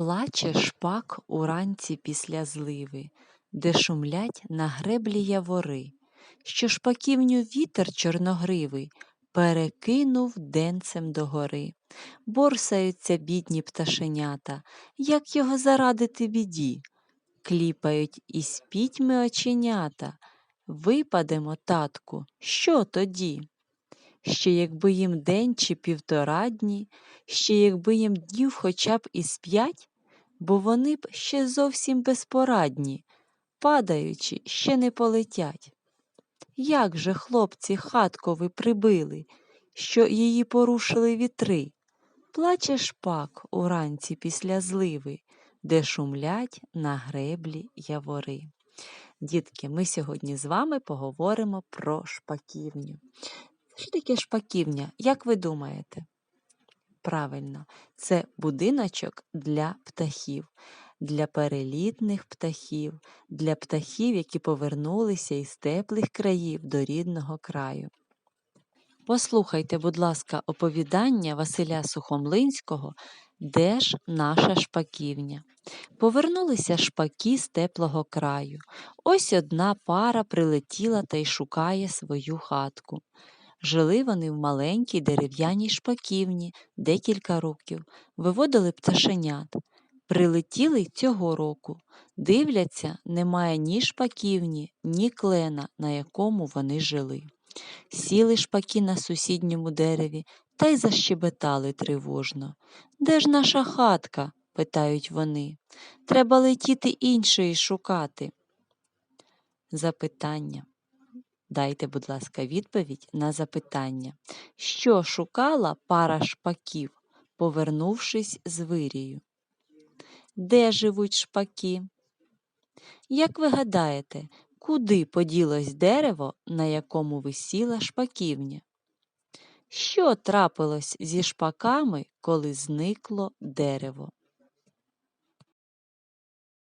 Плаче шпак уранці після зливи, де шумлять на греблі явори, що шпаківню вітер чорногривий перекинув денцем догори. Борсаються бідні пташенята, як його зарадити біді. Кліпають із пітьми оченята. Випадемо, татку, що тоді? Ще якби їм день чи півтора дні, ще якби їм днів хоча б із п'ять, бо вони б ще зовсім безпорадні, падаючи, ще не полетять. Як же, хлопці, хатку ви прибили, що її порушили вітри? Плаче шпак уранці після зливи, де шумлять на греблі явори. Дітки, ми сьогодні з вами поговоримо про шпаківню. Що таке шпаківня? Як ви думаєте? Правильно, це будиночок для птахів, для перелітних птахів, для птахів, які повернулися із теплих країв до рідного краю. Послухайте, будь ласка, оповідання Василя Сухомлинського Де ж наша шпаківня? Повернулися шпаки з теплого краю. Ось одна пара прилетіла та й шукає свою хатку. Жили вони в маленькій дерев'яній шпаківні декілька років, виводили пташенят. Прилетіли цього року. Дивляться, немає ні шпаківні, ні клена, на якому вони жили. Сіли шпаки на сусідньому дереві та й защебетали тривожно. Де ж наша хатка? питають вони. Треба летіти іншої шукати. Запитання. Дайте, будь ласка, відповідь на запитання. Що шукала пара шпаків, повернувшись з вирію? Де живуть шпаки? Як ви гадаєте, куди поділось дерево, на якому висіла шпаківня? Що трапилось зі шпаками, коли зникло дерево?